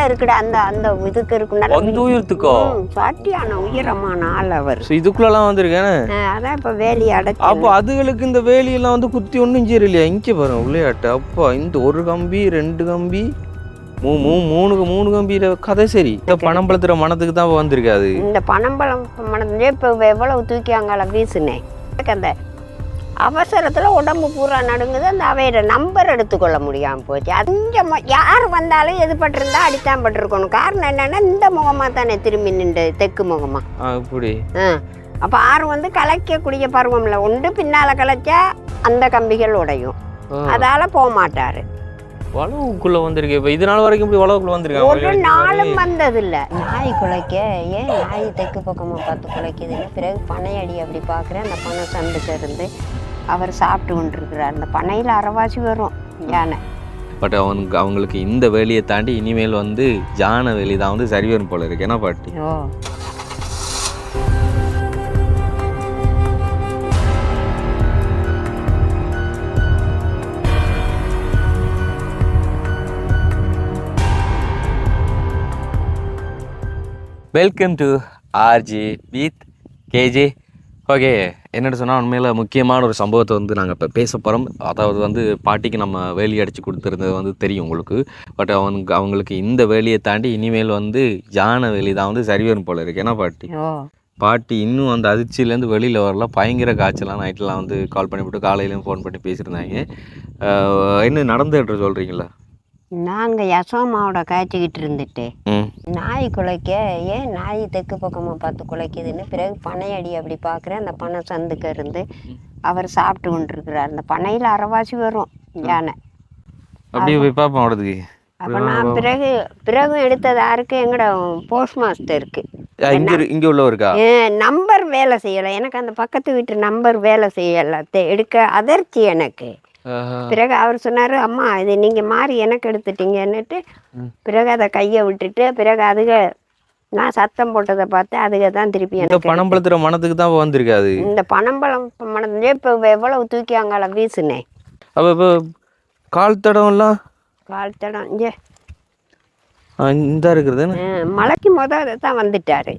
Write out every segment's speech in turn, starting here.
அளவுக்குள்ள இருக்குடா அந்த அந்த இதுக்கு இருக்கு நல்ல அந்த உயரத்துக்கோ. சாட்டியான உயரமான ஆள் அவர். இதுக்குள்ளலாம் வந்திருக்கேன் அதான் இப்ப வேலி அடைச்சு. அப்போ அதுகளுக்கு இந்த வேலியெல்லாம் வந்து குத்தி ஒன்றும் இல்லையா? இங்கே பாருங்க விளையாட்டு. அப்பா இந்த ஒரு கம்பி ரெண்டு கம்பி மூ மூ மூணு மூணு கம்பியில கதை சரி. இந்த பணம்பழத்துற மனத்துக்கு தான் வந்திருக்காது இந்த பனம்பழம் மணந்தே இப்போ எவ்வளவு தூக்கி அங்கால வீசுனேன் அந்த அவசரத்துல உடம்பு பூரா நடுங்குது அந்த அவையோட நம்பர் எடுத்துக்கொள்ள முடியாம போச்சு. அஞ்ச யார் வந்தாலும் எது பட்டிருந்தா அடித்தான் பட்டிருக்கணும். காரணம் என்னன்னா இந்த முகமா தானே திரும்பி நின்று தெற்கு முகமா? ஆ, இப்படி. ஆ அப்போ ஆறு வந்து கலைக்கக்கூடிய பருவம்ல உண்டு பின்னால கலைச்சா அந்த கம்பிகள் உடையும். அதால போக மாட்டாரு. வளவுக்குள்ள வந்திருக்கு. இப்போ இது நாள் வரைக்கும் இப்படி வளவுக்குள்ள ஒரு வந்திருக்காங்க நாளும் வந்ததில்ல. நாய் குலைக்க ஏன் நாய் தெற்கு பக்கமா பார்த்து குலைக்குதுன்னு? பிறகு பனையடி அப்படி பார்க்குறேன். அந்த பனை சந்துக்கு இருந்து அவர் சாப்பிட்டு கொண்டிருக்கிறார். அந்த பனையில் அரைவாசி வரும் யானை. பட் அவனுக்கு அவங்களுக்கு இந்த வேலியை தாண்டி இனிமேல் வந்து ஜான வேலி தான் வந்து சரி வரும் போல இருக்கு. என்ன பாட்டி? ஓ welcome to RG with KJ okay என்னென்னு சொன்னால் உண்மையில் முக்கியமான ஒரு சம்பவத்தை வந்து நாங்கள் இப்போ பேச போகிறோம் அதாவது வந்து பாட்டிக்கு நம்ம வேலி அடித்து கொடுத்துருந்தது வந்து தெரியும் உங்களுக்கு. பட் அவனுக்கு அவங்களுக்கு இந்த வேலியை தாண்டி இனிமேல் வந்து ஜான வேலி தான் வந்து சரி வரும் போல இருக்கு. என்ன பாட்டி பாட்டி இன்னும் அந்த அதிர்ச்சியிலேருந்து வெளியில் வரல. பயங்கர காய்ச்சலாம் நைட்லாம் வந்து கால் பண்ணிவிட்டு காலையிலையும் ஃபோன் பண்ணி பேசியிருந்தாங்க. என்ன நடந்துட்டு சொல்கிறீங்களா நாங்கள் யசோமாவோட காய்ச்சிக்கிட்டு இருந்துட்டு நாய் குலைக்க ஏன் நாய் தெற்கு பக்கமாக பார்த்து குலைக்குதுன்னு பிறகு பனையடி அப்படி பார்க்குறேன். அந்த பனை சந்துக்கு இருந்து அவர் சாப்பிட்டு கொண்டிருக்கிறார். அந்த பனையில் அரைவாசி வரும் யானை. அப்படியே போய் பார்ப்போம் அவடத்துக்கு அப்போ நான் பிறகு பிறகு எடுத்தது யாருக்கு? எங்கட போஸ்ட் மாஸ்டருக்கு இங்கே உள்ளவருக்கா நம்பர் வேலை செய்யலை. எனக்கு அந்த பக்கத்து வீட்டு நம்பர் வேலை செய்யலை. எடுக்க அதிர்ச்சி எனக்கு. பிறகு அவர் சொன்னார் அம்மா இது நீங்கள் மாறி எனக்கு எடுத்துட்டீங்கன்னுட்டு பிறகு அதை கையை விட்டுட்டு பிறகு அதுக நான் சத்தம் போட்டதை பார்த்து அதுக தான் திருப்பி எனக்கு பணம்பழத்துற மனத்துக்கு தான் வந்திருக்காது. இந்த பனம்பழம் மணந்தே இப்போ எவ்வளவு தூக்கி அங்கால வீசுனேன் அப்போ இப்போ கால் தடம்லாம் கால் தடம் இங்கே. இந்த இருக்கிறது மலைக்கு முத அதை தான் வந்துட்டாரு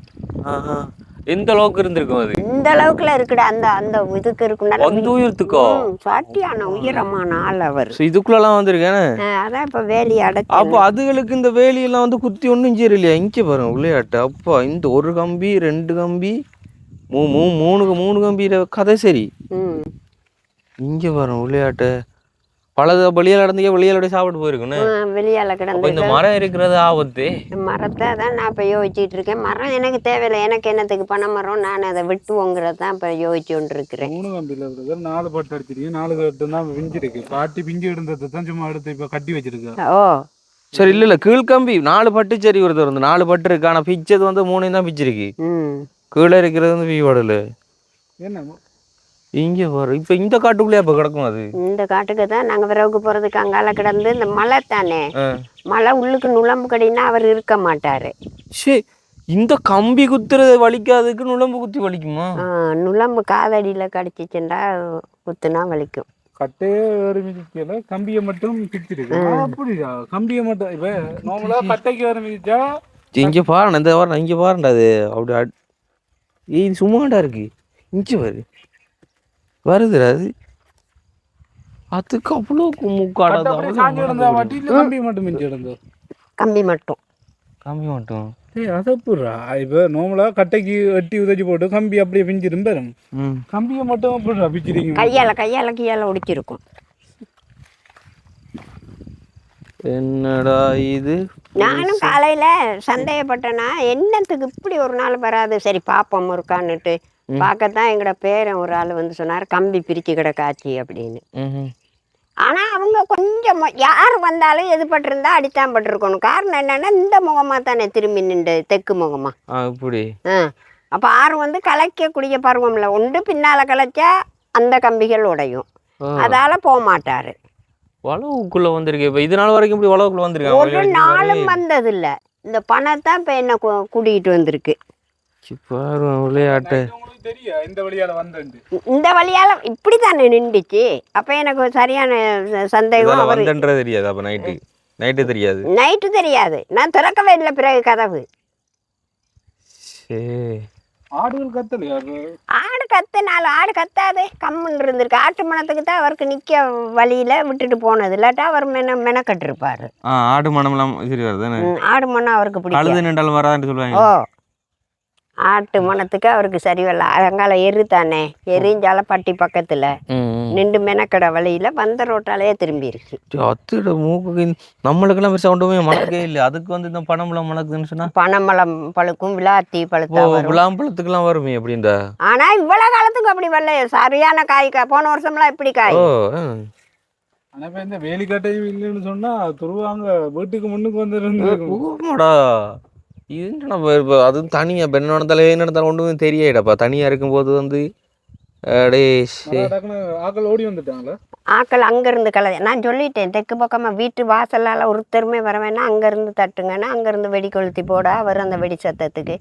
எந்த அளவுக்கு இருந்திருக்கும் அது? இந்த அளவுக்குல இருக்குடா அந்த அந்த இதுக்கு இருக்கும் அந்த உயரத்துக்கோ? சாட்டியான உயரமான ஆள் அவர். இதுக்குள்ளலாம் வந்திருக்கேன் அதான் இப்போ வேலி அடைச்சு. அப்போ அதுகளுக்கு இந்த வேலியெல்லாம் வந்து குத்தி ஒன்றும் இல்லையா? இங்கே பாருங்க விளையாட்டு. அப்பா இந்த ஒரு கம்பி ரெண்டு கம்பி மூ மூ மூணு மூணு கம்பியில கதை சரி. ம். இங்கே பாருங்க விளையாட்டு. பழது வெளியால் நடந்தீங்க வெளியாலோட சாப்பிட்டு போயிருக்குன்னு வெளியால கிடந்து இந்த மரம் இருக்கிறது ஆபத்து. மரத்தை தான் நான் இப்போ யோசிச்சுட்டு இருக்கேன். மரம் எனக்கு தேவையில்லை. எனக்கு என்னத்துக்கு பனை மரம்? நான் அதை வெட்டுவோங்கிறத தான் இப்போ யோசிச்சு கொண்டு இருக்கிறேன். மூணு கம்பியில் நாலு பட்டு அடிச்சிருக்கீங்க நாலு கட்டு தான் பிஞ்சிருக்கு பாட்டி பிஞ்சு இருந்ததை தான் சும்மா எடுத்து இப்போ கட்டி வச்சிருக்கா. ஓ. சரி இல்லை இல்லை. கீழ்கம்பி. நாலு பட்டு சரி வருது வந்து. நாலு பட்டு இருக்கு. ஆனால் பிச்சது வந்து மூணையும் தான் பிச்சிருக்கு. ம். கீழே இருக்கிறது வந்து வீவாடல என்ன? இங்கே பாரு இப்போ இந்த காட்டுக்குள்ளேயே அப்போ கிடக்கும் அது? இந்த காட்டுக்கு தான் நாங்கள் விறகுக்கு போகிறதுக்கு அங்கால கிடந்து இந்த மலை தானே. மலை உள்ளுக்கு நுழம்பு கடினா அவர் இருக்க மாட்டார். ஷே இந்த கம்பி குத்துறது வலிக்காதுக்கு நுழம்பு குத்தி வலிக்குமா? நுழம்பு காதடியில் கடிச்சிச்சுண்டா குத்துனா வலிக்கும். கட்டையே வேறு மிதிக்கல கம்பியை மட்டும் பிச்சிருக்கு அப்படியா? கம்பியை மட்டும் இப்போ நார்மலாக கட்டைக்கு வேறு மிதிச்சா இங்கே இந்த வாரம் இங்கே பாருண்டா அது. அப்படி இது சும்மாடா இருக்கு. இங்கே பாரு. வருதுடா அது அதுக்கு அவ்வளோ கம்பி மட்டும் மிஞ்சி கிடந்தா? கம்பி மட்டும். கம்மி மட்டும்? ஏய் அதை புறா இப்போ நார்மலாக கட்டைக்கு வெட்டி உதச்சி போட்டு கம்பி அப்படியே பிஞ்சிரும் கம்பியை மட்டும் அப்படிடா பிச்சிருக்கீங்க கையால் கையால் கையால் ஒடிச்சிருக்கும் என்னடா இது? நானும் காலையில் சந்தேகப்பட்டேன்னா என்னத்துக்கு இப்படி ஒரு நாள் வராது? சரி பார்ப்போம் இருக்கான்னுட்டு பார்க்கத்தான் எங்களோட பேரன் ஒரு ஆள் வந்து சொன்னார் கம்பி பிரித்து கிடக்காச்சி அப்படின்னு. ஆனால் அவங்க கொஞ்சம் யார் வந்தாலும் எது பட்டிருந்தா அடித்தான் பட்டிருக்கணும். காரணம் என்னன்னா இந்த முகமாக தானே திரும்பி நின்று தெற்கு முகமா. ஆ இப்படி. ஆ அப்போ ஆறு வந்து கலைக்கக்கூடிய பருவம்ல உண்டு பின்னால் கலைச்சா அந்த கம்பிகள் உடையும். அதால போக மாட்டார். வளவுக்குள்ள வந்திருக்கு. இப்போ இது நாள் வரைக்கும் இப்படி வளவுக்குள்ள ஒரு வந்திருக்காங்க நாளும் வந்ததில்ல. இந்த பணம் தான் இப்போ என்ன கூட்டிகிட்டு வந்திருக்கு. விளையாட்டு. இந்த வழியால வந்தேன் இந்த வழியால் இப்படி தானே நின்றுச்சு? அப்போ எனக்கு சரியான சந்தேகம் வந்தன்றே தெரியாது அப்போ நைட்டு. நைட்டு தெரியாது. நைட்டு தெரியாது. நான் திறக்கவே இல்லை பிறகு கதவு. ஆடுகள் கத்தலையா ஆடு கத்துனால ஆடு கத்தாது. கம்முன்னு இருந்திருக்கு. ஆட்டு மணத்துக்கு தான் அவருக்கு நிற்க வழியில் விட்டுட்டு போனது. இல்லாட்டா அவர் மென மெனக்கட்டிருப்பாரு. ஆடு மனமெல்லாம் சரி வருதானே ம், ஆடு மணம் அவருக்கு பிடிக்கும் அழுது நின்றாலும் வராதுன்னு சொல்லுவாங்க. ஓ. ஆட்டு மணத்துக்கு அவருக்கு சரி வரல. அங்கால எரு தானே எரிஞ்சால பட்டி பக்கத்தில். நின்று மெனக்கடை வழியில் வந்த ரோட்டாலேயே திரும்பிருச்சு. அத்துட மூக்கு நம்மளுக்கெல்லாம் பெருசாக ஒன்றுமே மணக்கே இல்லை. அதுக்கு வந்து இந்த பணம்லாம் மணக்குதுன்னு சொன்னா? பனமலம் பழுக்கும் விளாத்தி பழுத்தா வரும். விளாம்பழத்துக்குலாம் வருமே அப்படின்ற? ஆனா இவ்வளவு காலத்துக்கு அப்படி வரல. சரியான காய் கா- போன வருஷம்லாம் இப்படி காய். ஆனா இந்த வேலிக்கட்டையும் இல்லைன்னு சொன்னா துருவாங்க. வீட்டுக்கு முன்னுக்கு வந்து ஓமாடா இது என்னடா இப்ப- இப்ப அதுவும் தனியா இப்போ என்ன நடந்தாலும் என்ன நடந்தாலும் ஒன்றுமே தெரியாயிடப்பா தனியா இருக்கும்போது வந்து அடே ஆக்கள் ஓடி வந்துட்டாங்களா? ஆக்கள் அங்கேருந்து கலை நான் சொல்லிட்டேன் தெற்கு பக்கமாக வீட்டு வாசலால் ஒருத்தருமே வர வேணாம். அங்கேருந்து தட்டுங்கன்னா அங்கேருந்து வெடி கொளுத்தி போட அவர் அந்த வெடி சத்தத்துக்கு.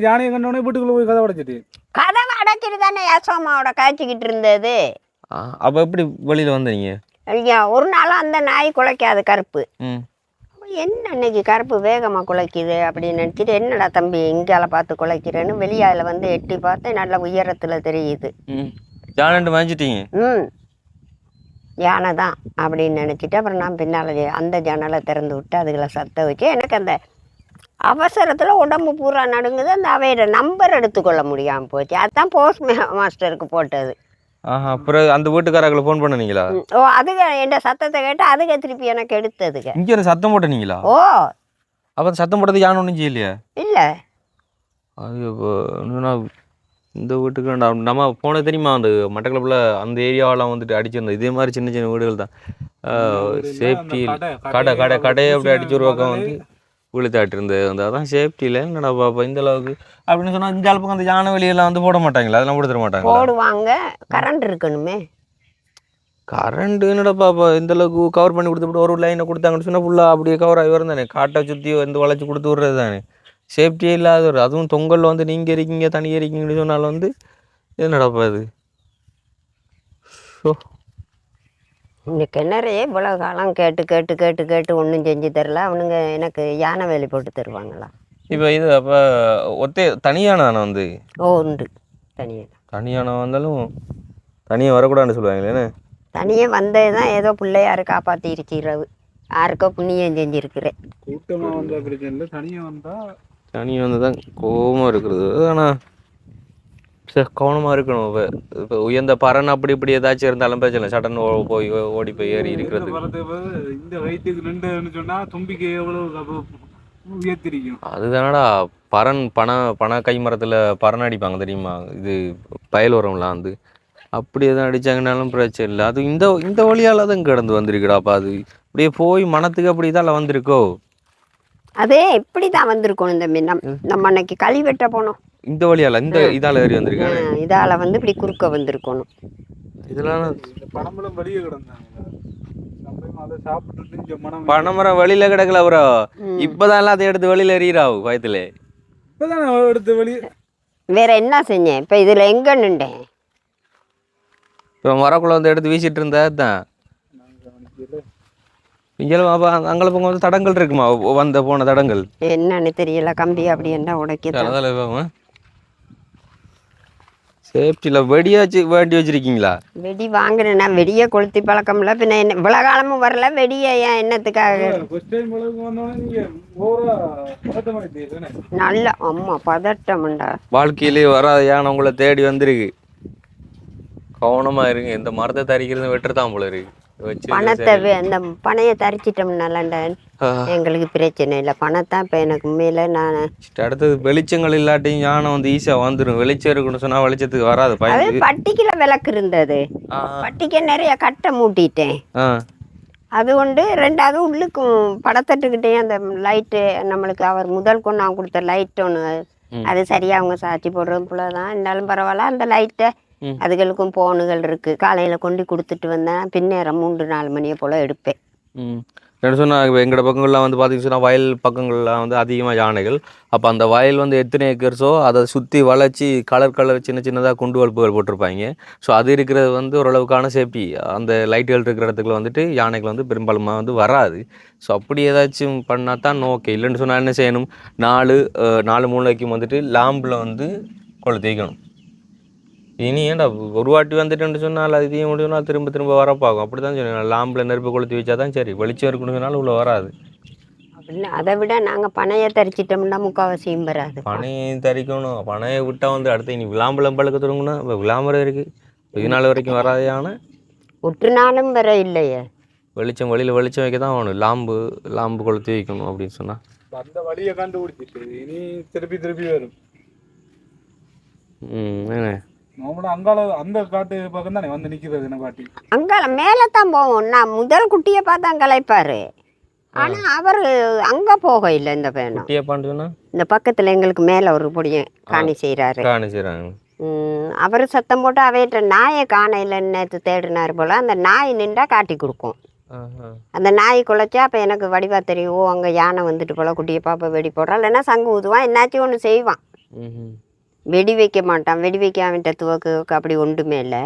ஜானியை கண்டோடனே வீட்டுக்குள்ள போய் கதை உடைச்சிட்டு கதவை அடைச்சிட்டு தானே யசோமாவோட காய்ச்சிக்கிட்டு இருந்தது. அப்போ எப்படி வெளியில வந்தீங்க? ஐயா ஒரு நாளும் அந்த நாய் குலைக்காது கருப்பு. என்ன இன்னைக்கு கருப்பு வேகமாக குலைக்குது அப்படின்னு நினச்சிட்டு என்னடா தம்பி இங்கால பார்த்து குலைக்கிறேன்னு வெளியால வந்து எட்டி பார்த்து நல்ல உயரத்தில் தெரியுது. வாங்கிட்டீங்க ம். யானை தான் அப்படின்னு நினச்சிட்டு அப்புறம் நான் பின்னால் அந்த ஜன்னலை திறந்து விட்டு அதுகளை சத்த வச்சு எனக்கு அந்த அவசரத்தில் உடம்பு பூரா நடுங்குது அந்த அவையோட நம்பர் எடுத்துக்கொள்ள முடியாமல் போச்சு. அதுதான் போஸ்ட் மாஸ்டருக்கு போட்டது. ஆஹா அப்புறம் அந்த வீட்டுக்காரங்களை ஃபோன் பண்ணனீங்களா. ஓ அதுக என் சத்தத்தை கேட்டு அதுக திருப்பி எனக்கு எடுத்ததுங்க இங்கே ஒரு சத்தம் போட்டனீங்களா? ஓ. அப்போ சத்தம் போட்டது யானை ஒன்றும் செய்யலையா? இல்லை. என்னன்னா இந்த வீட்டுக்கு நம்ம- நம்ம போன தெரியுமா அந்த மட்டக்களப்பில் அந்த ஏரியாவெல்லாம் வந்துட்டு அடிச்சிருந்தோம் இதே மாதிரி சின்ன சின்ன வீடுகள் தான். சேஃப்டி கடை கடை கடையை அப்படி அடிச்சு ஒரு பக்கம் வந்து விழுத்தாட்டு இருந்தது. வந்து அதான் சேஃப்டியில் என்னடா பாப்பா இந்த அளவுக்கு? அப்படின்னு சொன்னால் இந்த அளவுக்கு அந்த யானை வெளியெல்லாம் வந்து போட மாட்டாங்களா? அதெல்லாம் போட தர மாட்டாங்களா? போடுவாங்க. கரண்ட் இருக்கணுமே. கரண்ட் என்னடா பாப்பா இந்த அளவுக்கு கவர் பண்ணி கொடுத்துட்டு ஒரு லைனை கொடுத்தாங்கன்னு சொன்னால் ஃபுல்லாக அப்படியே கவர் ஆகி வரும் தானே காட்டை சுற்றி வந்து வளைச்சி கொடுத்து விட்றது தானே சேஃப்டியே இல்லாத ஒரு அதுவும் தொங்கலில் வந்து நீங்கள் இருக்கீங்க தனியாக இருக்கீங்கன்னு சொன்னாலும் வந்து என்னடாப்பா இது? ஷோ இந்த கிணறையே இவ்வளோ காலம் கேட்டு கேட்டு கேட்டு கேட்டு ஒன்றும் செஞ்சு தரல. அவனுங்க எனக்கு யானை வேலி போட்டு தருவாங்களா? இப்போ இது அப்போ ஒத்தே தனியான யானை வந்து? ஓ உண்டு. தனியாக தனியான வந்தாலும் தனியாக வரக்கூடாதுன்னு சொல்லுவாங்களே தனியே வந்தது தான் ஏதோ பிள்ளையாரு காப்பாற்றிருச்சு இரவு யாருக்கோ புண்ணியம் செஞ்சிருக்கிறேன் கூட்டமா வந்தா பிரச்சனை இல்லை. தனியா வந்தா தனியாக வந்து தான் கோபமாக இருக்கிறது. ஆனால் சரி கவனமாக இருக்கணும். இப்போ இப்போ உயர்ந்த பறன் அப்படி இப்படி ஏதாச்சும் இருந்தாலும் பிரச்சனை இல்லை. சடன் போய் ஓடி போய் ஏறி இருக்கிறது. இந்த வயிற்றுக்கு நின்றுன்னு சொன்னா தும்பிக்கை எவ்வளவு அப்ப உயர்த்திருக்கும்? அதுதானடா. பறன் பண பண கை மரத்தில் பறன் அடிப்பாங்க தெரியுமா? இது பயல் உரம்லாம் வந்து. அப்படி எதுவும் அடிச்சாங்கனாலும் பிரச்சனை இல்லை. அது இந்த இந்த வழியால் தான் கடந்து வந்திருக்குடாப்பா அது. அப்படியே போய் மனத்துக்கு அப்படி தான் வந்திருக்கோ? அதே இப்படி தான் வந்திருக்கணும் இந்த நம்ம அன்னைக்கு களி வெட்ட போனோம். இந்த வழியால இந்த இதால ஏறி வந்திருக்காங்க இதால் வந்து இப்படி குறுக்க வந்திருக்கணும். இதெல்லாம் இந்த பணமெல்லாம் வெளியே கிடந்தாங்க பனைமரம் வெளியில கிடக்கல ப்ரோ. இப்பதான் எல்லாம் அதை எடுத்து வெளியில எறிகிறாவு பயத்துல. இப்பதான் எடுத்து வெளியே வேற என்ன செஞ்சேன் இப்போ இதில் எங்கே நின்றேன்? இப்போ மரக்குள்ள வந்து எடுத்து வீசிட்டு இருந்தா தான் இங்கே அப்போ அங்கே போங்க வந்து தடங்கள் இருக்குமா? வந்த போன தடங்கள் என்னன்னு தெரியல கம்பி அப்படி என்ன உடைக்குது? சேஃப்டியில் வெடியாச்சு வேண்டி வச்சிருக்கீங்களா? வெடி வாங்குறேன்னா வெடியை கொளுத்தி பழக்கம்ல பின்ன என்ன இவ்வளோ காலமும் வரல வெடியை ஏன் என்னத்துக்காக? நல்ல அம்மா பதட்டம்டா. வாழ்க்கையிலே வராத யானை உங்களை தேடி வந்திருக்கு. கவனமா இருங்க இந்த மரத்தை தரிக்கிறது வெட்டுறதான் போல இருக்கு. வச்சு பணத்தை அந்த பணையை தரிச்சிட்டோம்னாலண்டா ஆ. எங்களுக்கு பிரச்சனை இல்லை. பணத்தை இப்போ எனக்கு மேலே நான் அடுத்தது வெளிச்சங்கள் இல்லாட்டியும் யானை வந்து ஈஸியாக வந்துடும் வெளிச்சம் இருக்குன்னு சொன்னா வெளிச்சத்துக்கு வராது அது பட்டிக்கில விளக்கு இருந்தது. பட்டிக்கு நிறைய கட்டை மூட்டிட்டேன். அது உண்டு. ரெண்டாவது உள்ளுக்கும் படத்தட்டுக்கிட்டே அந்த லைட்டு நம்மளுக்கு அவர் முதல் கொண்டு நான் கொடுத்த லைட் ஒன்று. அது சரியாக அவங்க சாட்சி போடுறது போல தான் இருந்தாலும் பரவாயில்ல அந்த லைட்டை. அதுகளுக்கும் போனுகள் இருக்குது காலையில் கொண்டு கொடுத்துட்டு வந்தேன் பின்னேரம் மூன்று நாலு மணியை போல் எடுப்பேன். ம். என்ன சொன்னால் எங்களோட பக்கங்கள்லாம் வந்து பார்த்தீங்கன்னா வயல் பக்கங்கள்லாம் வந்து அதிகமாக யானைகள். அப்போ அந்த வயல் வந்து எத்தனை ஏக்கர்ஸோ அதை சுற்றி வளைச்சி கலர் கலர் சின்ன சின்னதாக குண்டு வளப்புகள் போட்டிருப்பாங்க. ஸோ அது இருக்கிறது வந்து ஓரளவுக்கான சேஃப்டி அந்த லைட்டுகள் இருக்கிற இடத்துக்குள்ள வந்துட்டு யானைகள் வந்து பெரும்பாலுமா வந்து வராது. ஸோ அப்படி ஏதாச்சும் பண்ணால் தான் ஓகே இல்லைன்னு சொன்னால் என்ன செய்யணும்? நாலு நாலு மூளைக்கும் வந்துட்டு லாம்பில் வந்து கொளுத்தி வைக்கணும். இனி ஏன்டா ஒரு வாட்டி வந்துட்டுன்னு சொன்னால் அது தீய முடியும்னா திரும்ப திரும்ப வரப்பாகும். அப்படி தான் சொன்னேன் லாம்பில் நெருப்பு கொளுத்தி வச்சா தான் சரி. வெளிச்சம் இருக்கணுங்கனால உள்ள வராது. அப்படின்னு அதை விட நாங்கள் பனையை தரிச்சிட்டோம்னா முக்கால்வாசியும் வராது. பனையை தரிக்கணும். பனையை விட்டால் வந்து அடுத்து இனி விளாம்பலம் பழுக்க தொடங்குனா இப்போ விளாம்பரம் இருக்குது இது நாள் வரைக்கும் வராதையான ஒற்று நாளும் வர இல்லையே. வெளிச்சம் வெளியில் வெளிச்சம் வைக்க தான் ஆகணும் லாம்பு லாம்பு கொளுத்தி வைக்கணும் அப்படின்னு சொன்னால் அந்த வழியை கண்டுபிடிச்சிட்டு இனி திருப்பி திருப்பி வரும். ம் என்ன? நார்மலா நார்மலா அங்கால அந்த காட்டு பக்கம் தானே வந்து நிக்கிறது என்ன பாட்டி. அங்கால மேலே தான் போவோம். நான் முதல் குட்டியை பார்த்தா கலைப்பாரு ஆனால் அவர் அங்கே போக இல்லை இந்த பையனும் இந்த பக்கத்தில் எங்களுக்கு மேலே ஒரு பொடியன் காணி செய்கிறாரு காணிச்சிடறாங்க அவர் சத்தம் போட்டு அவையிட்ட நாயை காணையில் நேற்று தேடினார் போல் அந்த நாய் நின்றா காட்டி கொடுக்கும். அந்த நாய் குலைச்சா அப்போ எனக்கு வடிவா தெரியும். ஓ அங்கே யானை வந்துட்டு போல குட்டியை பாப்பா வெடி போடுறான் இல்லைன்னா சங்கு ஊதுவான் என்னாச்சும் ஒன்று செய்வான். ம் வெடி வைக்க மாட்டான். வெடி வைக்க அவன்கிட்ட துவக்கு அப்படி ஒன்றுமே இல்லை.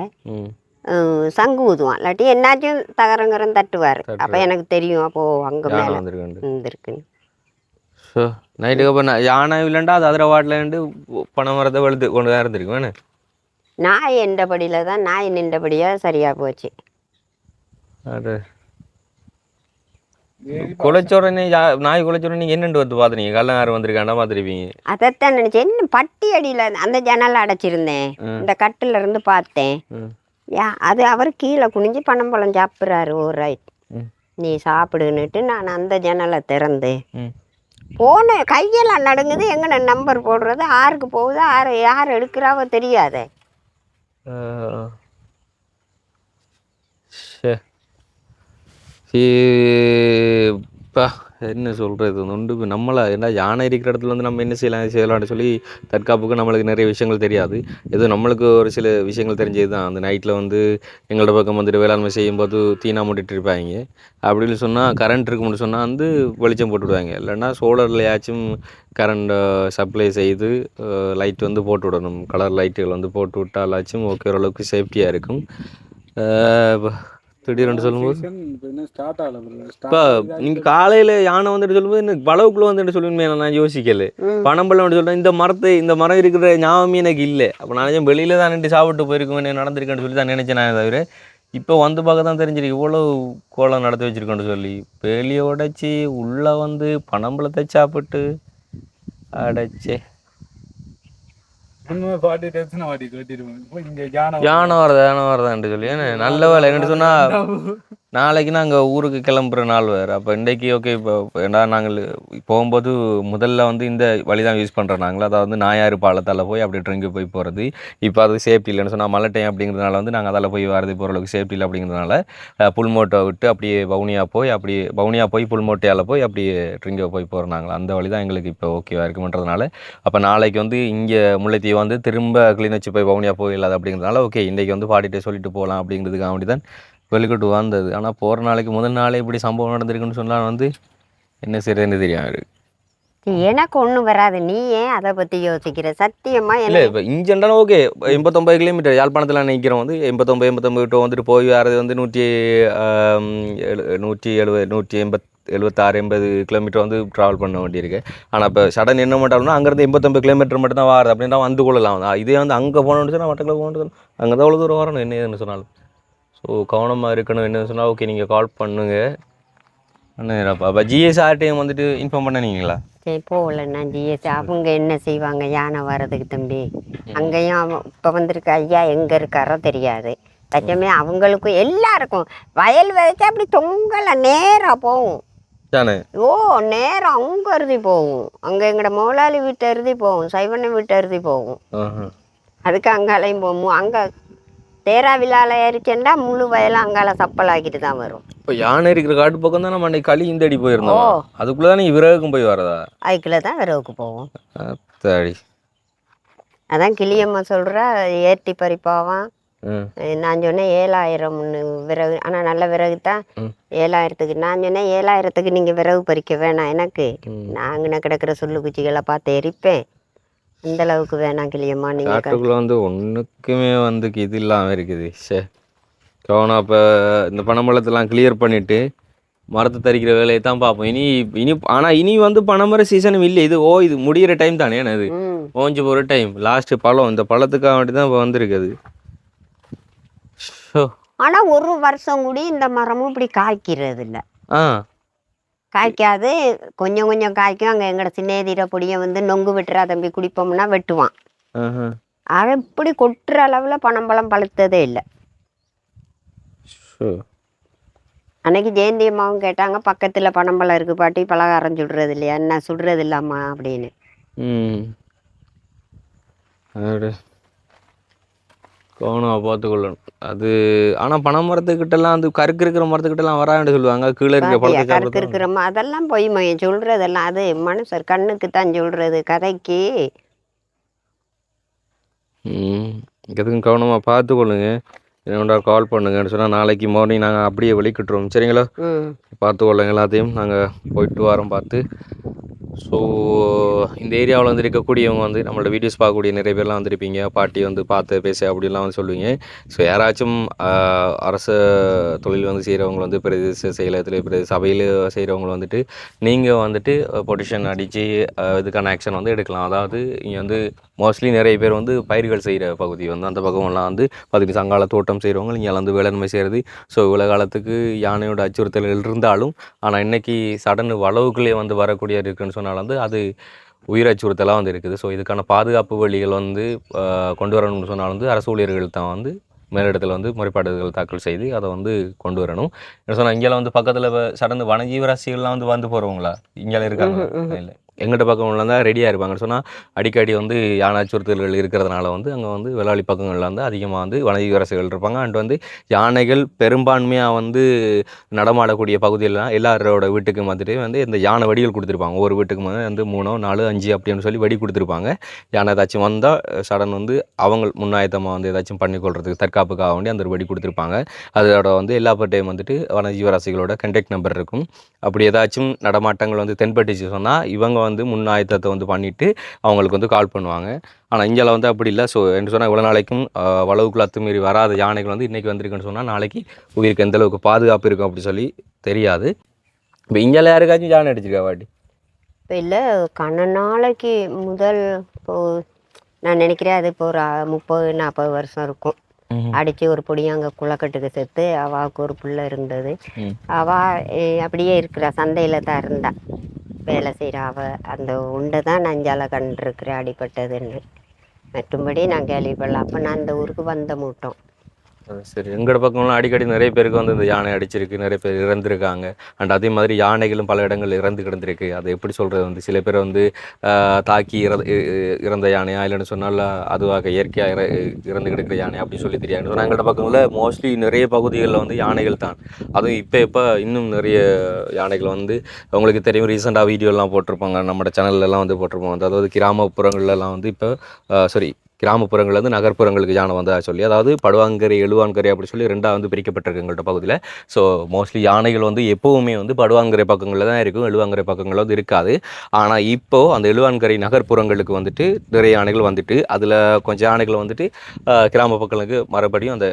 சங்கு ஊதுவான். இல்லாட்டி என்னாச்சும் தகரங்கரம் தட்டுவார். அப்போ எனக்கு தெரியும். அப்போ அங்கே மேலே இருந்திருக்குன்னு ஸோ நைட்டுக்கு யானை இல்லைண்டா? அது அதில் வாட்டிலேண்டு பனை மரத்தை வெளுத்து கொண்டு தான் இருந்திருக்கு வேணே நாய் எண்டபடியில் தான் நாய் நின்றபடியாக சரியாக போச்சு. அது குலைச்ச உடனே யா- நாய் குலைச்ச உடனே நீங்கள் என்னென்று வந்து பார்த்துறீங்க கள்ள யாரும் வந்திருக்காண்டா பார்த்துருப்பீங்க? அதைத்தான் நினச்சேன். என்ன பட்டி அடியில் அந்த ஜன்னல் அடைச்சிருந்தேன். இந்த கட்டில் இருந்து பார்த்தேன். அது அவர் கீழே குனிஞ்சு பனம்பழம் சாப்பிட்றாரு ஒரு ரைட் நீ சாப்பிடுன்னுட்டு நான் அந்த ஜன்னலை திறந்து ம் போனேன் கையெல்லாம் நடுங்குது. எங்கே நம்பர் போடுறது? ஆருக்கு போகுது? ஆறு யார் எடுக்கிறாவோ தெரியாதே. ஆஹ். இப்போ என்ன சொல்கிறது நொண்டு நம்மளை என்ன யானை இருக்கிற இடத்துல வந்து நம்ம என்ன செய்யலாம் செய்யலாம்னு சொல்லி தற்காப்புக்கு நம்மளுக்கு நிறைய விஷயங்கள் தெரியாது. ஏதோ நம்மளுக்கு ஒரு சில விஷயங்கள் தெரிஞ்சது தான் அந்த நைட்டில் வந்து எங்களோட பக்கம் வந்துட்டு வேளாண்மை செய்யும்போது தீனா மூட்டிகிட்டு இருப்பாங்க. அப்படின்னு சொன்னால் கரண்ட் இருக்கும்னு சொன்னால் வந்து வெளிச்சம் போட்டு விடுவாங்க. இல்லைன்னா சோலர்லையாச்சும் கரண்ட் சப்ளை செய்து லைட் வந்து போட்டு விடணும். கலர் லைட்டுகள் வந்து போட்டு விட்டாலாச்சும் ஓகே ஓரளவுக்கு சேஃப்டியாக இருக்கும். இப்போ திடீர்னு சொல்லும்போது? இப்ப நீங்கள் காலையில் யானை வந்துட்டு சொல்லும்போது எனக்கு வளவுக்குள்ளே வந்துட்டு சொல்லுமே நான் யோசிக்கல. ம். பனம்பழம் வந்து சொல்கிறேன் இந்த மரத்தை இந்த மரம் இருக்கிற ஞாபகமே எனக்கு இல்லை. அப்போ நான் நினைச்சேன் வெளியில தான் நின்று சாப்பிட்டு போயிருக்கோம் நடந்திருக்கேன்னு சொல்லி தான் நினைச்சேன் நான் தவிர இப்போ வந்து பார்க்க தான் தெரிஞ்சிருக்கு இவ்வளோ கோலம் நடத்தி வச்சிருக்கோன்னு சொல்லி. வெளியே உடைச்சி உள்ளே வந்து பனம்பழத்தை சாப்பிட்டு அடைச்சே. உண்மை பாட்டி டென்ஷன் இங்க யானை யானை வரதா யானை வரதான்னு சொல்லி. நல்ல வேலை. என்னட்டு சொன்னா நாளைக்கு நாங்கள் ஊருக்கு கிளம்புற நாள் வேறு. அப்போ இன்றைக்கி ஓகே இப்போ ஏன்னா நாங்கள் போகும்போது முதல்ல வந்து இந்த வழி தான் யூஸ் பண்ணுறோம் நாங்கள். அதாவது நாயாறு பாலத்தால் போய் அப்படி ட்ரிங்கு போய் போகிறது இப்போ அது சேஃப்டி இல்லைன்னு சொன்னால் மழை டைம் அப்படிங்கிறதுனால வந்து நாங்கள் அதில் போய் வரது போகிற அளவுக்கு சேஃப்டி இல்லை அப்படிங்கிறதுனால புல்மோட்டை விட்டு அப்படியே பவுனியா போய் அப்படி பவுனியா போய் புல்மோட்டையால் போய் அப்படியே ட்ரிங்கை போய் போகிறோம் நாங்கள். அந்த வழி தான் எங்களுக்கு இப்போ ஓகேவா இருக்குமன்றதுனால அப்போ நாளைக்கு வந்து இங்கே முல்லைத்தீவு வந்து திரும்ப கிளிநொச்சி போய் பவுனியா போயிடலாது அப்படிங்கிறதுனால ஓகே இன்றைக்கி வந்து பாடிட்டே சொல்லிட்டு போகலாம் அப்படிங்கிறதுக்காக வேண்டி தான் வெளிக்கிட்டு வந்தது ஆனால் போகிற நாளைக்கு முதல் நாளே இப்படி சம்பவம் நடந்திருக்குன்னு சொன்னால் வந்து என்ன செய்யறதுன்னு தெரியாது. எனக்கு ஒன்றும் வராது. நீ ஏன் அதை பற்றி யோசிக்கிற? சத்தியமா இல்லை இப்போ இங்கேண்டாலும் ஓகே எண்பத்தொம்பது கிலோமீட்டர் யாழ்ப்பாணத்தில் நிற்கிறோம் வந்து எண்பத்தொம்பது எண்பத்தொம்பது கிட்ட வந்துட்டு போய் வரது வந்து நூற்றி நூற்றி எழுபது நூற்றி எண்பத் எழுபத்தாறு எண்பது கிலோமீட்டர் வந்து ட்ராவல் பண்ண வேண்டியிருக்கு. ஆனால் இப்போ சடன் என்ன மாட்டாலும்னா அங்கேருந்து எண்பத்தொம்பது கிலோமீட்டர் மட்டும் தான் வாருது. அப்படின்னா வந்து கொள்ளலாம் இதே வந்து அங்கே போனோம்னு சொன்னால் மட்டக்கில் போகணும் அங்கே தான் அவ்வளோ தூரம் வரணும். என்ன ஏதுன்னு சொன்னாலும். ஸோ கவனமாக இருக்கணும். என்ன சொன்னால் ஓகே நீங்கள் கால் பண்ணுங்கள் அண்ணா அப்போ ஜிஎஸ்ஆர்டிஎம் வந்துட்டு இன்ஃபார்ம் பண்ணீங்களா சரி போகல நான் ஜிஎஸ் அவங்க என்ன செய்வாங்க? யானை வர்றதுக்கு தம்பி. அங்கேயும் அவன் இப்போ வந்திருக்க ஐயா எங்கே இருக்காரோ தெரியாது. தச்சமே அவங்களுக்கும் எல்லாருக்கும் வயல் விதைச்சா அப்படி தொங்கல நேராக போகும். ஓ நேரம் அவங்க அருதி போகும். அங்கே எங்களோட முதலாளி வீட்டு அருதி போகும் சைவண்ண வீட்டு அருதி போகும். அதுக்கு அங்காலையும் போகும். அங்கே தேரா விழால ஏறிச்சேன்டா முழு வயலும் அங்கால சப்பலாக்கிட்டு தான் வரும். இப்போ யானை இருக்கிற காட்டு பக்கம் தான் நம்ம அன்னைக்கு களி இந்த அடி போயிருந்தோம். அதுக்குள்ளே தான் நீங்கள் விறகுக்கும் போய் வரதா அதுக்குள்ள தான் விரவுக்கு போகும் தாடி அதான் கிளியம்மா சொல்கிறா ஏற்றி பறிப்பாவான் நான் சொன்னேன் ஏழாயிரம்னு விறகு. ஆனால் நல்ல விறகு தான். ஏழாயிரத்துக்கு நான் சொன்னேன் ஏழாயிரத்துக்கு நீங்கள் விறகு பறிக்க வேணாம் எனக்கு. நாங்கன கிடக்கிற சொல்லு குச்சிகளை பார்த்து எரிப்பேன். அந்த அளவுக்கு வேணாம் கிளியம்மா நீங்கள் காட்டுக்குள்ள வந்து ஒன்றுக்குமே வந்து இது இல்லாமல் இருக்குது. சே கவனம் அப்போ இந்த பனைமரத்தெல்லாம் கிளியர் பண்ணிட்டு மரத்தை தரிக்கிற வேலையை தான் பார்ப்போம். இனி இனி ஆனால் இனி வந்து பனைமர சீசனும் இல்லை. இது ஓ இது முடியிற டைம் தானே அது ஓஞ்சி போகிற டைம் லாஸ்ட்டு பழம் இந்த பழத்துக்காக வேண்டி தான் இப்போ வந்திருக்குது. ஆனால் ஒரு வருஷம் கூடி இந்த மரமும் இப்படி காய்க்கிறது இல்லை ஆ. காய்க்காது. கொஞ்சம் கொஞ்சம் காய்க்கும். அங்கே எங்களோட சின்னேதிர பொடியை வந்து நொங்கு வெட்டுறா தம்பி குடிப்போம்னா வெட்டுவான். அது இப்படி கொட்டுற அளவில் பனம்பழம் பழுத்ததே இல்லை. அன்னைக்கு ஜெயந்தி அம்மாவும் கேட்டாங்க பக்கத்தில் பனம்பழம் இருக்குது பாட்டி பலகாரம் சுடுறது இல்லையா? என்ன சுடுறது இல்லாமா அப்படின்னு. கவனமாக பார்த்துக்கொள்ளணும். அது ஆனால் பனை மரத்துக்கிட்டலாம் அந்த கருக்கு இருக்கிற மரத்துக்கிட்டலாம் வரான்னு சொல்லுவாங்க. கீழே இருக்க பாத்தியா, பழத்தை கருக்கு இருக்கிறோமா அதெல்லாம் பொய் மையம் சொல்கிறதெல்லாம் அது மனுஷர் கண்ணுக்கு தான் சொல்கிறது கதைக்கு. ம் எதுக்கும் கவனமாக பார்த்துக்கொள்ளுங்க. என்னோட கால் பண்ணுங்கன்னு சொன்னால் நாளைக்கு மார்னிங் நாங்கள் அப்படியே வெளிக்கிட்டுருவோம். சரிங்களா? ம். பார்த்துக்கொள்ளுங்க எல்லாத்தையும். நாங்கள் போயிட்டு வரோம் பார்த்து. ஸோ இந்த ஏரியாவில் வந்து இருக்கக்கூடியவங்க வந்து நம்மளோட வீடியோஸ் பார்க்கக்கூடிய நிறைய பேர்லாம் வந்திருப்பீங்க. பாட்டி வந்து பார்த்து பேச அப்படிலாம் வந்து சொல்லுவீங்க. ஸோ யாராச்சும் அரச தொழில் வந்து செய்கிறவங்க வந்து பிரதேச செயலகத்தில் பிரதேச சபையில் செய்கிறவங்க வந்துட்டு நீங்கள் வந்துட்டு பொட்டிஷன் அடித்து இதுக்கான ஆக்ஷன் வந்து எடுக்கலாம். அதாவது இங்கே வந்து மோஸ்ட்லி நிறைய பேர் வந்து பயிர்கள் செய்கிற பகுதி வந்து அந்த பக்கம்லாம் வந்து பார்த்துட்டு சங்கால தோட்டம் செய்கிறவங்க இங்கே வந்து வேளாண்மை செய்கிறது ஸோ இவ்வளோ காலத்துக்கு யானையோட அச்சுறுத்தல்கள் இருந்தாலும் ஆனால் இன்னைக்கு சடன் வளவுக்குள்ளே வந்து வரக்கூடிய இருக்குன்னு சொன்னால் வந்து அது உயிர் அச்சுறுத்தலாக வந்து இருக்குது. ஸோ இதுக்கான பாதுகாப்பு வழிகள் வந்து கொண்டு வரணும்னு சொன்னால் வந்து அரசு ஊழியர்கள் தான் வந்து மேலிடத்தில் வந்து முறைப்பாடுகள் தாக்கல் செய்து அதை வந்து கொண்டு வரணும். என்ன சொன்னால் இங்கெல்லாம் வந்து பக்கத்தில் சடந்து வனஜீவராசிகள்லாம் வந்து வந்து போகிறவங்களா இங்கெல்லாம் இருக்காங்க இல்லை. எங்கிட்ட பக்கம்லாம் தான் ரெடியாக இருப்பாங்க. சொன்னால் அடிக்கடி வந்து யானை அச்சுறுத்தல்கள் இருக்கிறதுனால வந்து அங்கே வந்து வெள்ளாளி பக்கங்களில் வந்து அதிகமாக வந்து வனஜீவராசிகள் இருப்பாங்க. அண்ட் வந்து யானைகள் பெரும்பான்மையாக வந்து நடமாடக்கூடிய பகுதியிலாம் எல்லாரோட வீட்டுக்கு வந்துட்டு வந்து இந்த யானை வெடிகள் கொடுத்துருப்பாங்க. ஒவ்வொரு வீட்டுக்கு வந்து வந்து மூணோ நாலு அஞ்சு அப்படின்னு சொல்லி வெடி கொடுத்துருப்பாங்க. யானை ஏதாச்சும் வந்தால் சடன் வந்து அவங்க முன்னாயத்தமாக வந்து ஏதாச்சும் பண்ணிக்கொள்றதுக்கு தற்காப்புக்காக வேண்டி அந்த ஒரு வெடி கொடுத்துருப்பாங்க. அதோட வந்து எல்லா பட்டையும் வந்துட்டு வனஜீவராசிகளோட கண்டெக்ட் நம்பர் இருக்கும். அப்படி ஏதாச்சும் நடமாட்டங்கள் வந்து தென்பட்டுச்சு சொன்னால் இவங்க வந்து முன் ஆயத்தத்தை வந்து பண்ணிவிட்டு அவங்களுக்கு வந்து கால் பண்ணுவாங்க. ஆனால் இங்கெல்லாம் வந்து அப்படி இல்லை. ஸோ என்று சொன்னால் இவ்வளோ நாளைக்கும் வளவுக்குள்ள அத்துமீறி வராத யானைகள் வந்து இன்றைக்கி வந்திருக்குன்னு சொன்னால் நாளைக்கு உயிருக்கு எந்த அளவுக்கு பாதுகாப்பு இருக்கும் அப்படி சொல்லி தெரியாது. இப்போ இங்கெல்லாம் யாருக்காச்சும் யானை அடிச்சிருக்கா வாட்டி இப்போ இல்லை. கண்ண நாளைக்கு முதல் இப்போ நான் நினைக்கிறேன் அது இப்போ ஒரு முப்பது நாற்பது வருஷம் இருக்கும். அடித்து ஒரு பொடியாங்க குளக்கட்டுக்கு செத்து அவாவுக்கு ஒரு பிள்ளை இருந்தது. அவா அப்படியே இருக்கிறா. சந்தையில் தான் இருந்தா. வேலை செய்கிறாவ அந்த உண்டை தான் நஞ்சால கண்டிருக்கிறேன் அடிபட்டதுன்னு. மற்றும்படி நான் கேள்விப்படல. அப்போ நான் இந்த ஊருக்கு வந்த மூட்டோம். சரி எங்களோட பக்கம்லாம் அடிக்கடி நிறைய பேருக்கு வந்து இந்த யானை அடிச்சிருக்கு நிறைய பேர் இறந்துருக்காங்க. அண்ட் அதே மாதிரி யானைகளும் பல இடங்கள் இறந்து கிடந்திருக்கு. அது எப்படி சொல்கிறது வந்து சில பேர் வந்து தாக்கி இறந்த இறந்த யானையா இல்லைன்னு சொன்னால் அதுவாக இயற்கையாக இற இறந்து கிடக்கிற யானை அப்படி சொல்லி தெரியாது. சொன்னால் எங்களோட பக்கங்களில் மோஸ்ட்லி நிறைய பகுதிகளில் வந்து யானைகள் தான். அதுவும் இப்போ இப்போ இன்னும் நிறைய யானைகள் வந்து உங்களுக்கு தெரியும் ரீசெண்டாக வீடியோலாம் போட்டிருப்பாங்க. நம்ம சேனல்லலாம் வந்து போட்டிருப்போம். அதாவது கிராமப்புறங்கள்லாம் வந்து இப்போ சாரி கிராமப்புறங்கள்லேருந்து நகர்ப்புறங்களுக்கு யானை வந்ததா சொல்லி அதாவது படுவாங்கரை எழுவான்கரை அப்படி சொல்லி ரெண்டாக வந்து பிரிக்கப்பட்டிருக்கு எங்கள்கிட்ட பகுதியில். ஸோ மோஸ்ட்லி யானைகள் வந்து எப்போவுமே வந்து படுவாங்கரை பக்கங்களில் தான் இருக்கும் எழுவாங்கரை பக்கங்களில் வந்து இருக்காது. ஆனால் இப்போது அந்த எழுவான்கரை நகர்ப்புறங்களுக்கு வந்துட்டு நிறைய யானைகள் வந்துட்டு அதில் கொஞ்சம் யானைகள் வந்துட்டு கிராம பக்கங்களுக்கு மறுபடியும் அந்த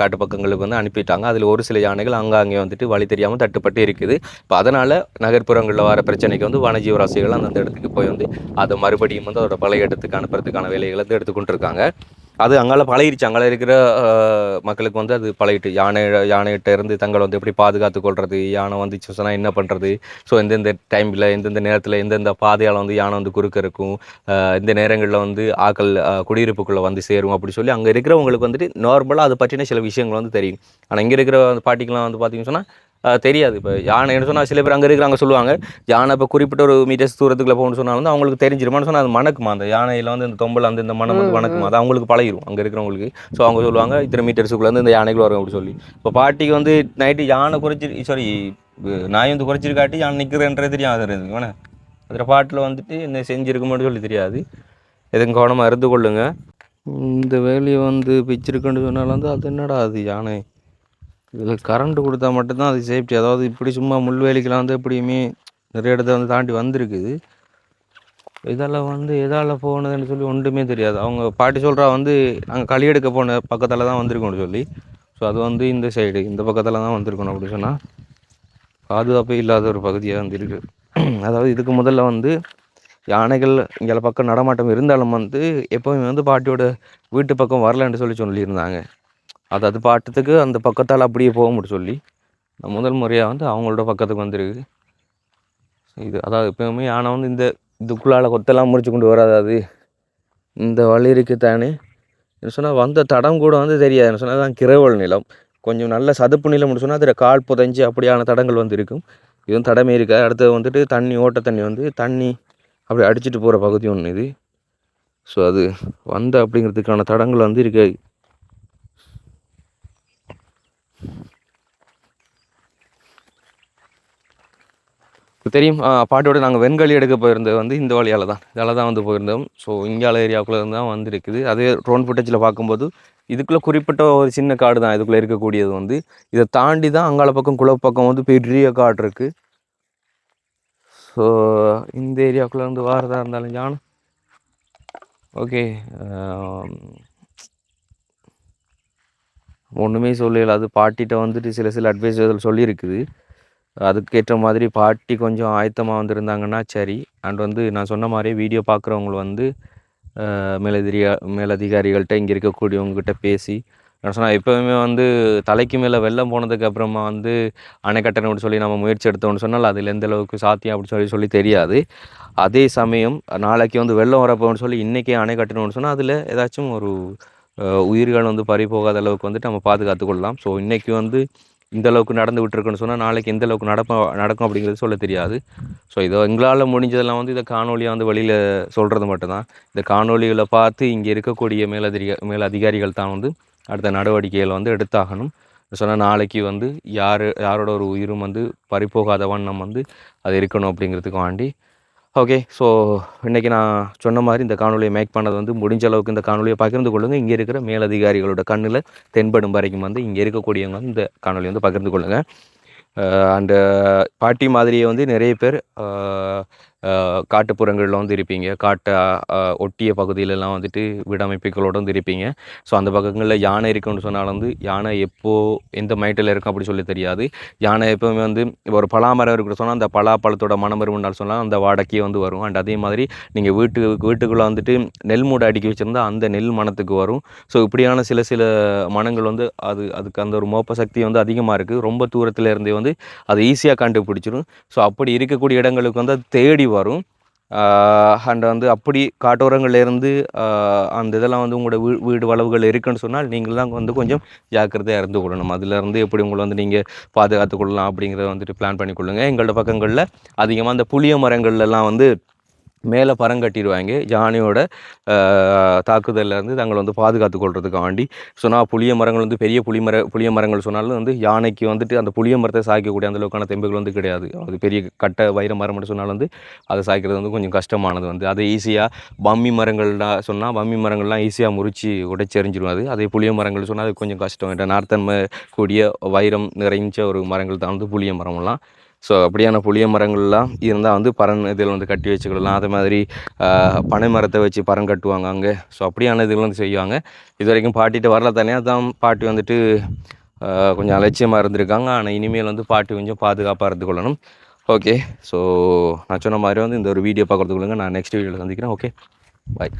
காட்டு பக்கங்களுக்கு வந்து அனுப்பிட்டாங்க. அதில் ஒரு சில யானைகள் அங்கங்கே வந்துட்டு வழி தெரியாமல் தட்டுப்பட்டு இருக்குது. இப்போ அதனால் நகர்ப்புறங்களில் வர பிரச்சனைக்கு வந்து வனஜீவராசிகள் அந்தந்த இடத்துக்கு போய் வந்து அதை மறுபடியும் வந்து அதோட பழைய இடத்துக்கு அனுப்புறதுக்கான வேலைகளை வந்து எடுத்துக்கொண்டு இருக்காங்க அது அங்கால பழகிடுச்சு அங்கால இருக்கிற மக்களுக்கு வந்து அது பழகிட்டு. யானை யானைகிட்ட இருந்து தங்களை வந்து எப்படி பாதுகாத்து கொள்வது யானை வந்துச்சு சொன்னால் என்ன பண்ணுறது ஸோ எந்தெந்த டைமில் எந்தெந்த நேரத்தில் எந்தெந்த பாதையால் வந்து யானை வந்து குறுக்க இருக்கும். இந்த நேரங்களில் வந்து ஆக்கள் குடியிருப்புக்குள்ளே வந்து சேரும் அப்படி சொல்லி அங்கே இருக்கிறவங்களுக்கு வந்துட்டு நார்மலாக அதை பற்றின சில விஷயங்கள் வந்து தெரியும். ஆனால் இங்கே இருக்கிற அந்த பாட்டிக்கெலாம் வந்து பார்த்திங்கன்னு சொன்னால் தெரியாது. இப்போ யானை என்ன சொன்னால் சில பேர் அங்கே இருக்கிறாங்க சொல்லுவாங்க. யானை இப்போ குறிப்பிட்ட ஒரு மீட்டர்ஸ் தூரத்துக்குள்ள போகணும்னு சொன்னாலும் வந்து அவங்களுக்கு தெரிஞ்சிருமான்னு சொன்னால் அது மணக்குமா? அந்த யானையில் வந்து இந்த தொம்பல் அந்த இந்த மனம் வந்து மணக்குமா? அது அவங்களுக்கு பழகிரும். அங்கே இருக்கிறவங்களுக்கு. ஸோ அவங்க சொல்லுவாங்க இத்தனை மீட்டர்ஸுக்குள்ள இந்த யானைகள் வரும் அப்படி சொல்லி. இப்போ பாட்டிக்கு வந்து நைட்டு யானை குறைச்சி சாரி நாய் வந்து குறைச்சிருக்காட்டி யானை நிற்கிறன்றது தெரியாது. வேணா. அதில் பாட்டில் வந்துட்டு என்ன செஞ்சிருக்குமோன்னு சொல்லி தெரியாது. எதுவும் கவனமாக இருந்து கொள்ளுங்க. இந்த வேலையை வந்து பிச்சிருக்குன்னு சொன்னாலும் வந்து அது என்னடா அது யானை? இதில் கரண்ட்டு கொடுத்தா மட்டும்தான் அது சேஃப்டி அதாவது இப்படி சும்மா முள்வேலிக்கெலாம் வந்து எப்படியுமே நிறைய இடத்த வந்து தாண்டி வந்திருக்குது. இதால் வந்து எதால் போனதுன்னு சொல்லி ஒன்றுமே தெரியாது. அவங்க பாட்டி சொல்கிறா வந்து நாங்கள் களி எடுக்க போன பக்கத்தில் தான் வந்திருக்கோம்னு சொல்லி. ஸோ அது வந்து இந்த சைடு இந்த பக்கத்தில் தான் வந்திருக்கணும் அப்படின்னு சொன்னால் பாதுகாப்பே இல்லாத ஒரு பகுதியாக வந்து இருக்குது அதாவது இதுக்கு முதல்ல வந்து யானைகள் இங்கே பக்கம் நடமாட்டம் இருந்தாலும் வந்து எப்போவுமே வந்து பாட்டியோட வீட்டு பக்கம் வரலன்னு சொல்லி சொல்லியிருந்தாங்க. அது அது பாட்டத்துக்கு அந்த பக்கத்தால் அப்படியே போக முடியும் சொல்லி நான் முதல் முறையாக வந்து அவங்களோட பக்கத்துக்கு வந்திருக்கு இது அதாவது எப்பவுமே யானை வந்து இந்த இதுக்குள்ளால் கொத்தெல்லாம் முடிச்சு கொண்டு வராது அது. இந்த வழி இருக்குத்தானே என்ன சொன்னால் வந்த தடம் கூட வந்து தெரியாது. என்ன சொன்னால் தான் கிரவல் நிலம். கொஞ்சம் நல்ல சதுப்பு நிலம் சொன்னால் அதில் கால் புதஞ்சு அப்படியான தடங்கள் வந்து இருக்கும். இதுவும் தடமே இருக்காது. அடுத்தது வந்துட்டு தண்ணி ஓட்ட தண்ணி வந்து தண்ணி அப்படி அடிச்சிட்டு போகிற பகுதி ஒன்று இது. ஸோ அது வந்த அப்படிங்கிறதுக்கான தடங்கள் வந்து இருக்காது தெரியும் பாட்டோட பாட்டியோட நாங்கள் வெண்களி எடுக்க போயிருந்தது வந்து இந்த வழியால் தான். இதால் தான் வந்து போயிருந்தோம். ஸோ இங்கால ஏரியாவுக்குள்ளே தான் வந்துருக்குது. அதே ட்ரோன் ஃபுட்டேஜில் பார்க்கும்போது இதுக்குள்ளே குறிப்பிட்ட ஒரு சின்ன காடு தான் இதுக்குள்ளே இருக்கக்கூடியது வந்து. இதை தாண்டி தான் அங்கால பக்கம் குளப் பக்கம் வந்து பெரிய காடு இருக்குது ஸோ இந்த ஏரியாவுக்குள்ளே வந்து வாரதாக இருந்தாலும் ஜான் ஓகே ஒன்றுமே சொல்லல. அது பாட்டிகிட்ட வந்துட்டு சில சில அட்வைஸ் சொல்லியிருக்குது. அதுக்கேற்ற மாதிரி பாட்டி கொஞ்சம் ஆயத்தமாக வந்திருந்தாங்கன்னா சரி. அண்ட் வந்து நான் சொன்ன மாதிரி வீடியோ பார்க்குறவங்க வந்து மேலதிரியா மேலதிகாரிகள்கிட்ட இங்கே இருக்கக்கூடியவங்ககிட்ட பேசி நான் சொன்னால் எப்போவுமே வந்து தலைக்கு மேலே வெள்ளம் போனதுக்கு அப்புறமா வந்து அணை கட்டணும்னு சொல்லி நம்ம முயற்சி எடுத்தோம்னு சொன்னால் அதில் எந்த அளவுக்கு சாத்தியம் அப்படின்னு சொல்லி சொல்லி தெரியாது. அதே சமயம் நாளைக்கு வந்து வெள்ளம் வரப்போன்னு சொல்லி இன்றைக்கே அணை கட்டணும்னு சொன்னால் அதில் ஏதாச்சும் ஒரு உயிர்கள் வந்து பறி போகாத அளவுக்கு வந்துட்டு நம்ம பாதுகாத்து கொள்ளலாம். ஸோ இன்றைக்கி வந்து இந்த அளவுக்கு நடந்து விட்டுருக்குன்னு சொன்னால் நாளைக்கு எந்த அளவுக்கு நடப்ப நடக்கும் அப்படிங்கிறது சொல்ல தெரியாது. ஸோ இதோ எங்களால் முடிஞ்சதெல்லாம் வந்து இதை காணொலியாக வந்து வெளியில் சொல்கிறது மட்டும்தான். இந்த காணொலிகளை பார்த்து இங்கே இருக்கக்கூடிய மேலதிக மேல் அதிகாரிகள் தான் வந்து அடுத்த நடவடிக்கைகளை வந்து எடுத்தாகணும். சொன்னால் நாளைக்கு வந்து யார் யாரோட ஒரு உயிரும் வந்து பறிப்போகாத வண்ணம் வந்து அது இருக்கணும் அப்படிங்கிறதுக்கு வாண்டி ஓகே ஸோ இன்றைக்கி நான் சொன்ன மாதிரி இந்த காணொலியை மேக் பண்ணது வந்து முடிஞ்ச அளவுக்கு இந்த காணொலியை பகிர்ந்து கொள்ளுங்கள் இங்கே இருக்கிற மேலதிகாரிகளோட கண்ணில் தென்படும் வரைக்கும் வந்து இங்கே இருக்கக்கூடியவங்க வந்து இந்த காணொலியை வந்து பகிர்ந்து கொள்ளுங்கள் அண்டு பாட்டி மாதிரியே வந்து நிறைய பேர் காட்டுப்புறங்களில் வந்து இருப்பீங்க. காட்டை ஒட்டிய பகுதியிலலாம் வந்துட்டு வீடமைப்புகளோடு வந்து இருப்பீங்க. ஸோ அந்த பக்கங்களில் யானை இருக்குன்னு சொன்னால் வந்து யானை எப்போது எந்த மைட்டில் இருக்கும் அப்படி சொல்லி தெரியாது. யானை எப்போவுமே வந்து இப்போ ஒரு பலாமரம் இருக்குன்னு சொன்னால் அந்த பலாப்பழத்தோட மனம் வரும்னாலும் சொன்னால் அந்த வாடகையே வந்து வரும். அண்ட் அதே மாதிரி நீங்கள் வீட்டு வீட்டுக்குள்ளே வந்துட்டு நெல் மூடை அடுக்கி வச்சுருந்தா அந்த நெல் மனத்துக்கு வரும். ஸோ இப்படியான சில சில மனங்கள் வந்து அது அதுக்கு அந்த ஒரு மோப்ப சக்தி வந்து அதிகமாக இருக்குது ரொம்ப தூரத்தில் இருந்தே வந்து அதை ஈஸியாக கண்டுபிடிச்சிடும் ஸோ அப்படி இருக்கக்கூடிய இடங்களுக்கு வந்து தேடி வரும். அண்ட் வந்து அப்படி காட்டோரங்கள்லேருந்து அந்த இதெல்லாம் வந்து உங்களோட வீ வீடு வளவுகள் இருக்குன்னு சொன்னால் நீங்கள் தான் வந்து கொஞ்சம் ஜாக்கிரதையாக இருந்து கொள்ளணும். அதிலேருந்து எப்படி உங்களை வந்து நீங்கள் பாதுகாத்து கொள்ளலாம் அப்படிங்கிறத வந்துட்டு பிளான் பண்ணி கொள்ளுங்கள் எங்களோட பக்கங்களில் அதிகமாக அந்த புளிய மரங்கள்லாம் வந்து மேலே பரங்கட்டிடுவாங்க யானையோட ஆஹ் இருந்து தங்களை வந்து பாதுகாத்து கொள்றதுக்கு வேண்டி சொன்னால் புளிய மரங்கள் வந்து பெரிய புளி மர புளிய மரங்கள் சொன்னாலும் வந்து யானைக்கு வந்துட்டு அந்த புளிய மரத்தை சாய்க்கக்கூடிய அந்த அளவுக்கான தெம்புகள் வந்து கிடையாது. அது பெரிய கட்டை வைர மரம் சொன்னாலும் வந்து அதை சாய்க்கிறது வந்து கொஞ்சம் கஷ்டமானது வந்து. அதை ஈஸியாக பம்மி மரங்கள்லாம் சொன்னால் பம்மி மரங்கள்லாம் ஈஸியாக முறிச்சு உடைச்செறிஞ்சிடும் அது. அதே புளிய மரங்கள் சொன்னால் அது கொஞ்சம் கஷ்டம். நார்த்தன்மை கூடிய வைரம் நிறைஞ்ச ஒரு மரங்கள் தான் வந்து புளிய மரம்லாம். ஸோ அப்படியான புளிய மரங்கள்லாம் இருந்தால் வந்து பறன் இதில் வந்து கட்டி வச்சுக்கிடலாம். அது மாதிரி பனை மரத்தை வச்சு பறம் கட்டுவாங்க அங்கே. ஸோ அப்படியான இதுகள் வந்து செய்வாங்க. இது வரைக்கும் பாட்டிகிட்ட வரல தனியாக தான் பாட்டி வந்துட்டு கொஞ்சம் அலட்சியமாக இருந்திருக்காங்க. ஆனால் இனிமேல் வந்து பாட்டி கொஞ்சம் பாதுகாப்பாக இருந்து கொள்ளணும் ஓகே ஸோ நான் சொன்ன மாதிரி வந்து இந்த ஒரு வீடியோ பார்க்குறதுக்குள்ளுங்க நான் நெக்ஸ்ட் வீடியோவில் சந்திக்கிறேன். Okay bye